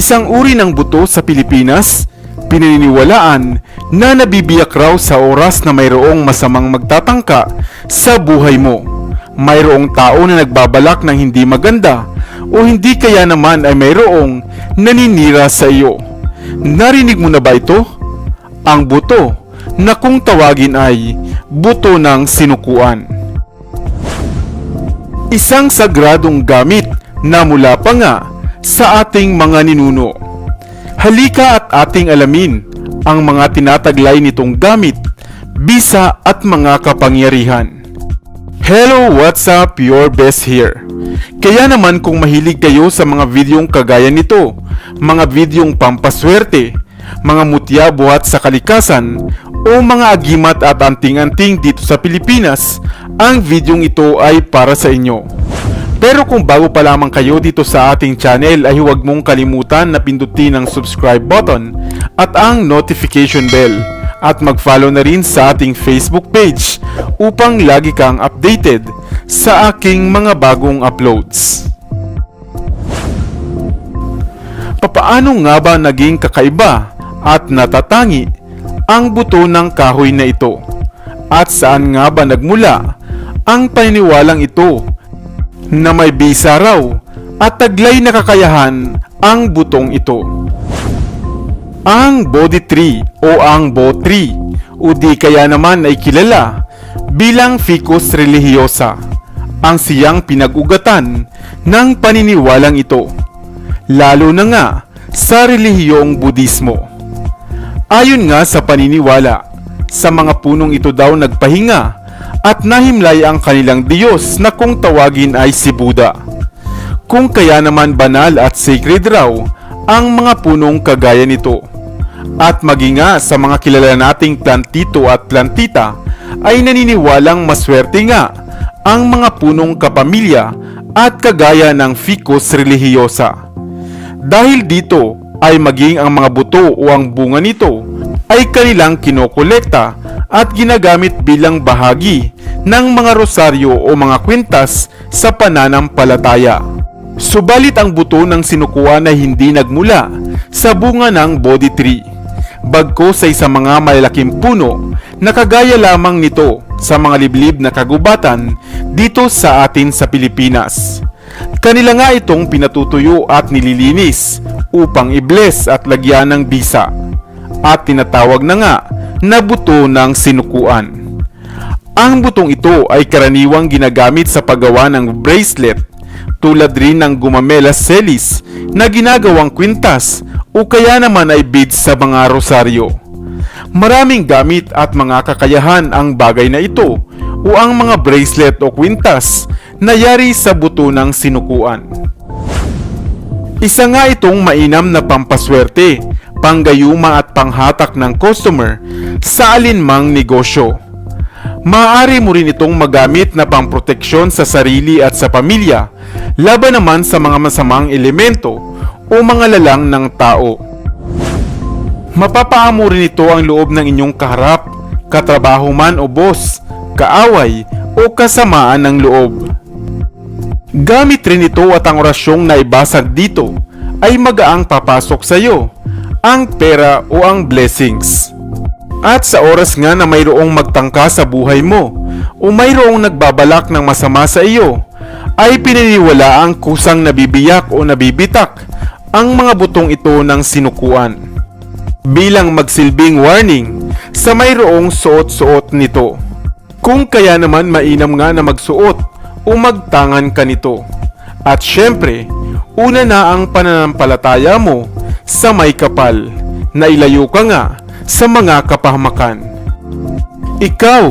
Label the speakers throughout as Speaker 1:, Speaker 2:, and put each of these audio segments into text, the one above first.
Speaker 1: Isang uri ng buto sa Pilipinas, pinaniniwalaan na nabibiyak raw sa oras na mayroong masamang magtatangka sa buhay mo. Mayroong tao na nagbabalak ng hindi maganda o hindi kaya naman ay mayroong naninira sa iyo. Narinig mo na ba ito? Ang buto na kung tawagin ay buto ng sinukuan. Isang sagradong gamit na mula pa nga sa ating mga ninuno. Halika at ating alamin ang mga tinataglay nitong gamit, bisa at mga kapangyarihan. Hello, what's up? Your best here. Kaya naman kung mahilig kayo sa mga videong kagaya nito, mga videong pampaswerte, mga mutya buhat sa kalikasan, o mga agimat at anting-anting dito sa Pilipinas, ang videong ito ay para sa inyo. Pero kung bago pa lamang kayo dito sa ating channel ay huwag mong kalimutan na pindutin ang subscribe button at ang notification bell at mag-follow na rin sa ating Facebook page upang lagi kang updated sa aking mga bagong uploads. Papaano nga ba naging kakaiba at natatangi ang buto ng kahoy na ito? At saan nga ba nagmula ang paniniwalang ito na may bisa raw at taglay na kakayahan ang butong ito? Ang Bodhi Tree o ang Bo Tree o di kaya naman ay kilala bilang Ficus religiosa ang siyang pinag-ugatan ng paniniwalang ito lalo na nga sa relihiyong Budismo. Ayon nga sa paniniwala, sa mga punong ito daw nagpahinga at nahimlay ang kanilang Diyos na kung tawagin ay si Buddha. Kung kaya naman banal at sacred raw ang mga punong kagaya nito. At maging nga sa mga kilala nating plantito at plantita ay naniniwalang maswerte nga ang mga punong kapamilya at kagaya ng ficus religiosa. Dahil dito ay maging ang mga buto o ang bunga nito ay kanilang kinokolekta at ginagamit bilang bahagi ng mga rosaryo o mga kwintas sa pananampalataya. Subalit ang buto ng sinukuan ay hindi nagmula sa bunga ng Bodhi tree, bagko sa isang mga malalaking puno na kagaya lamang nito sa mga liblib na kagubatan dito sa atin sa Pilipinas. Kanila nga itong pinatutuyo at nililinis upang ibles at lagyan ng bisa at tinatawag na nga na buto ng sinukuan. Ang butong ito ay karaniwang ginagamit sa paggawa ng bracelet tulad rin ng gumamela celis na ginagawang kwintas o kaya naman ay beads sa mga rosaryo. Maraming gamit at mga kakayahan ang bagay na ito o ang mga bracelet o kwintas na yari sa buto ng sinukuan. Isa nga itong mainam na pampaswerte, panggayuma at panghatak ng customer sa alinmang negosyo. Maaari mo rin itong magamit na pangproteksyon sa sarili at sa pamilya, laban naman sa mga masamang elemento o mga lalang ng tao. Mapapaamo rin ito ang loob ng inyong kaharap, katrabaho man o boss, kaaway o kasamaan ng loob. Gamit rin ito at ang orasyong naibasag dito ay magaang papasok sa iyo, ang pera o ang blessings. At sa oras nga na mayroong magtangka sa buhay mo o mayroong nagbabalak ng masama sa iyo, ay pininiwala ang kusang nabibiyak o nabibitak ang mga butong ito ng sinukuan. Bilang magsilbing warning sa mayroong suot-suot nito. Kung kaya naman mainam nga na magsuot o magtangan ka nito. At syempre, una na ang pananampalataya mo sa may kapal na ilayo ka nga sa mga kapahamakan. Ikaw,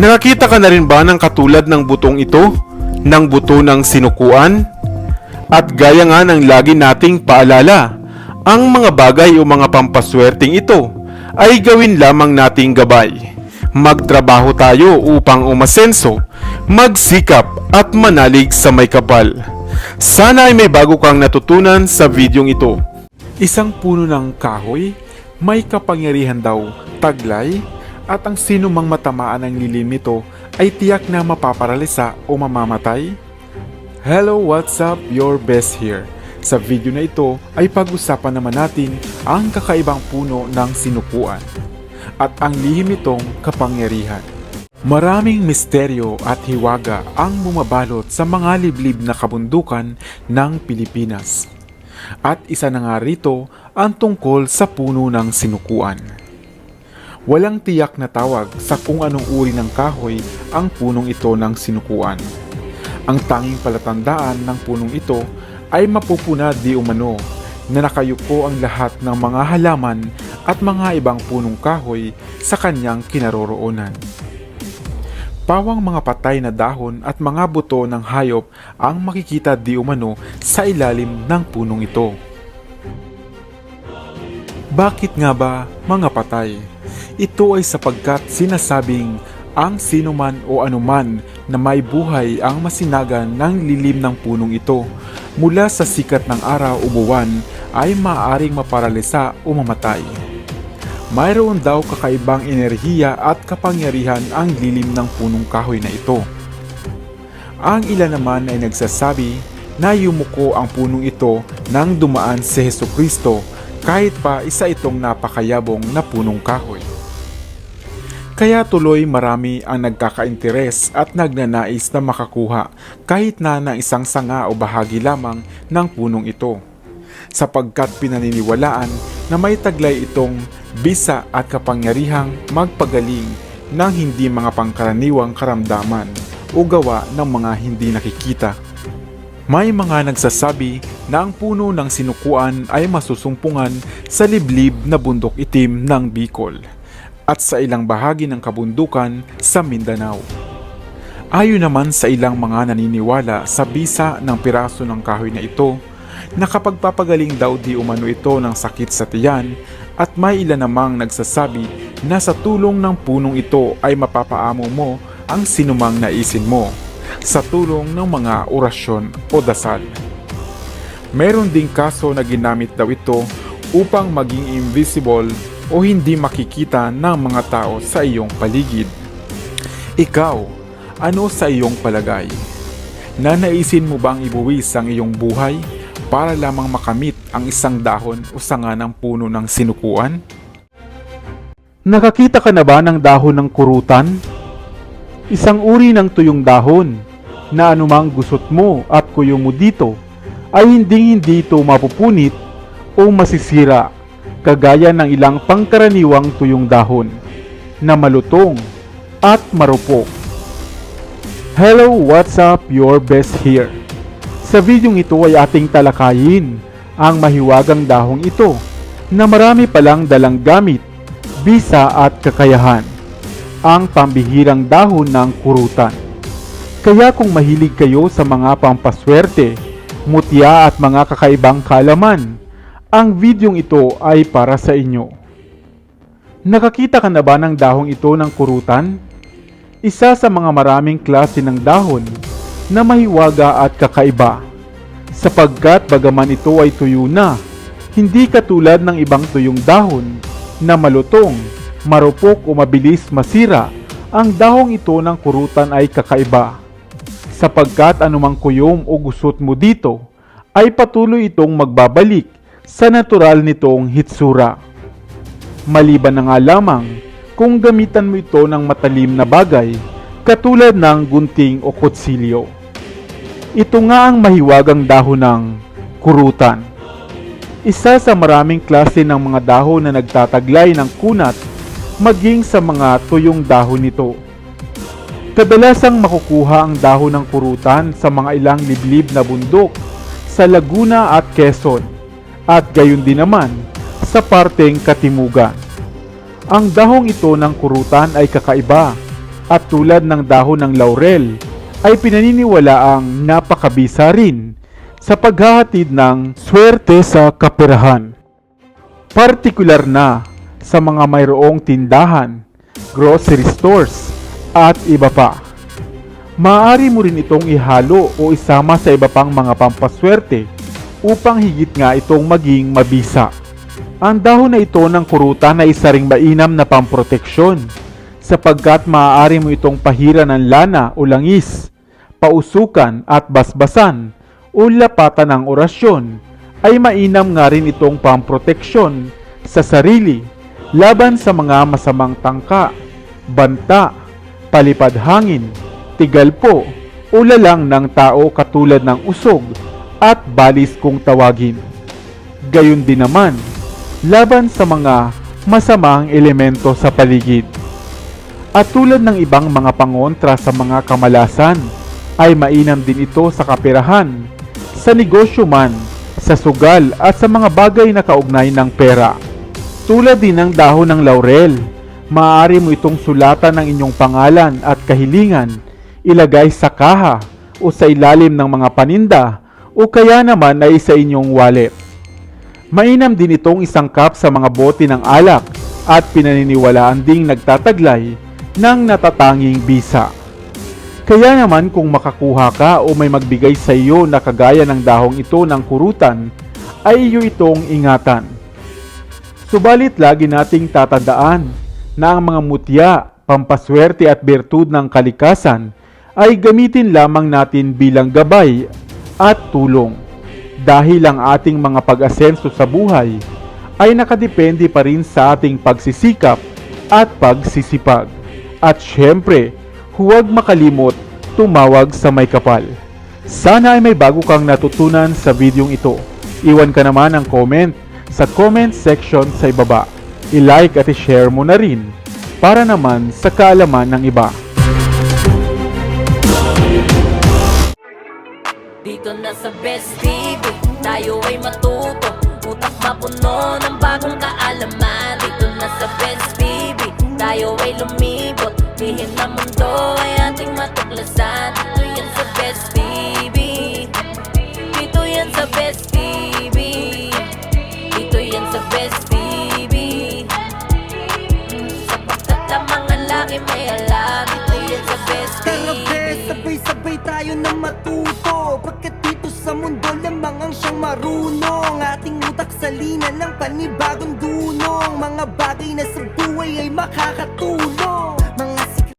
Speaker 1: nakakita ka na rin ba ng katulad ng butong ito? Ng buto ng sinukuan? At gaya nga ng lagi nating paalala, ang mga bagay o mga pampaswerteng ito ay gawin lamang nating gabay. Magtrabaho tayo upang umasenso, magsikap at manalig sa may kapal. Sana ay may bago kang natutunan sa videong ito. Isang puno ng kahoy, may kapangyarihan daw, taglay, at ang sino mang matamaan ng lilim nito ay tiyak na mapaparalisa o mamamatay? Hello, what's up? Your best here. Sa video na ito ay pag-usapan naman natin ang kakaibang puno ng sinukuan at ang lihim nitong kapangyarihan. Maraming misteryo at hiwaga ang bumabalot sa mga liblib na kabundukan ng Pilipinas. At isa na nga rito ang tungkol sa puno ng sinukuan. Walang tiyak na tawag sa kung anong uri ng kahoy ang punong ito ng sinukuan. Ang tanging palatandaan ng punong ito ay mapupuna di umano na nakayuko ang lahat ng mga halaman at mga ibang punong kahoy sa kanyang kinaroroonan. Pawang mga patay na dahon at mga buto ng hayop ang makikita di umano sa ilalim ng punong ito. Bakit nga ba mga patay? Ito ay sapagkat sinasabing ang sinuman o anuman na may buhay ang masinagan ng lilim ng punong ito mula sa sikat ng araw o buwan ay maaaring maparalisa o mamatay. Mayroon daw kakaibang enerhiya at kapangyarihan ang lilim ng punong kahoy na ito. Ang ilan naman ay nagsasabi na yumuko ang punong ito nang dumaan si Heso Kristo kahit pa isa itong napakayabong na punong kahoy. Kaya tuloy marami ang nagkakainteres at nagnanais na makakuha kahit na ng isang sanga o bahagi lamang ng punong ito. Sapagkat pinaniniwalaan na may taglay itong bisa at kapangyarihang magpagaling ng hindi mga pangkaraniwang karamdaman o gawa ng mga hindi nakikita. May mga nagsasabi na ang puno ng sinukuan ay masusumpungan sa liblib na bundok itim ng Bicol at sa ilang bahagi ng kabundukan sa Mindanao. Ayon naman sa ilang mga naniniwala sa bisa ng piraso ng kahoy na ito, nakapagpapagaling daw di umano ito ng sakit sa tiyan at may ilan namang nagsasabi na sa tulong ng punong ito ay mapapaamo mo ang sinumang naisin mo sa tulong ng mga orasyon o dasal. Meron ding kaso na ginamit daw ito upang maging invisible o hindi makikita ng mga tao sa iyong paligid. Ikaw, ano sa iyong palagay? Nanaisin mo bang ibuwis ang iyong buhay para lamang makamit ang isang dahon o sanga ng puno ng sinukuan? Nakakita ka na ba ng dahon ng kurutan? Isang uri ng tuyong dahon na anumang gusot mo at kuyo mo dito ay hindi hindi ito mapupunit o masisira kagaya ng ilang pangkaraniwang tuyong dahon na malutong at marupok. Hello, what's up? Your best here. Sa videong ito ay ating talakayin ang mahiwagang dahong ito na marami palang dalang gamit, bisa at kakayahan. Ang pambihirang dahon ng kurutan. Kaya kung mahilig kayo sa mga pampaswerte, mutya at mga kakaibang kalaman, ang videong ito ay para sa inyo. Nakakita ka na ba ng dahong ito ng kurutan? Isa sa mga maraming klase ng dahon na mahiwaga at kakaiba. Sapagkat bagaman ito ay tuyo na, hindi katulad ng ibang tuyong dahon na malutong, marupok o mabilis masira, ang dahong ito ng kurutan ay kakaiba. Sapagkat anumang kuyom o gusot mo dito, ay patuloy itong magbabalik sa natural nitong hitsura. Maliban na nga lamang kung gamitan mo ito ng matalim na bagay katulad ng gunting o kutsilyo. Ito nga ang mahiwagang dahon ng kurutan. Isa sa maraming klase ng mga dahon na nagtataglay ng kunat maging sa mga tuyong dahon nito. Kadalasang makukuha ang dahon ng kurutan sa mga ilang liblib na bundok sa Laguna at Quezon at gayon din naman sa parteng Katimugan. Ang dahong ito ng kurutan ay kakaiba at tulad ng dahon ng laurel ay pinaniniwalaang napakabisa rin sa paghahatid ng swerte sa kaperahan. Partikular na sa mga mayroong tindahan, grocery stores at iba pa. Maaari mo rin itong ihalo o isama sa iba pang mga pampaswerte upang higit nga itong maging mabisa. Ang dahon na ito ng kurutan ay isa ring mainam na pamproteksyon sapagkat maaari mo itong pahira ng lana o langis, pausukan at basbasan o lapatan ng orasyon ay mainam nga rin itong pamproteksyon sa sarili laban sa mga masamang tangka, banta, palipad hangin, tigalpo o lalang ng tao katulad ng usog at balis kung tawagin. Gayon din naman, laban sa mga masamang elemento sa paligid. At tulad ng ibang mga pangontra sa mga kamalasan, ay mainam din ito sa kapirahan, sa negosyo man, sa sugal at sa mga bagay na kaugnay ng pera. Tulad din ng dahon ng laurel, maaari mo itong sulatan ng inyong pangalan at kahilingan, ilagay sa kaha o sa ilalim ng mga paninda o kaya naman ay sa inyong wallet. Mainam din itong isangkap sa mga bote ng alak at pinaniniwalaan ding nagtataglay ng natatanging bisa. Kaya naman kung makakuha ka o may magbigay sa iyo na kagaya ng dahong ito ng kurutan, ay iyo itong ingatan. Subalit lagi nating tatandaan na ang mga mutya, pampaswerte at bertud ng kalikasan ay gamitin lamang natin bilang gabay at tulong. Dahil ang ating mga pag-asenso sa buhay ay nakadepende pa rin sa ating pagsisikap at pagsisipag. At syempre, huwag makalimot tumawag sa may kapal. Sana ay may bago kang natutunan sa videong ito. Iwan ka naman ang comment sa comment section sa ibaba. I-like at i-share mo na rin para naman sa kaalaman ng iba.
Speaker 2: Dito na sa Best TV Tayo ay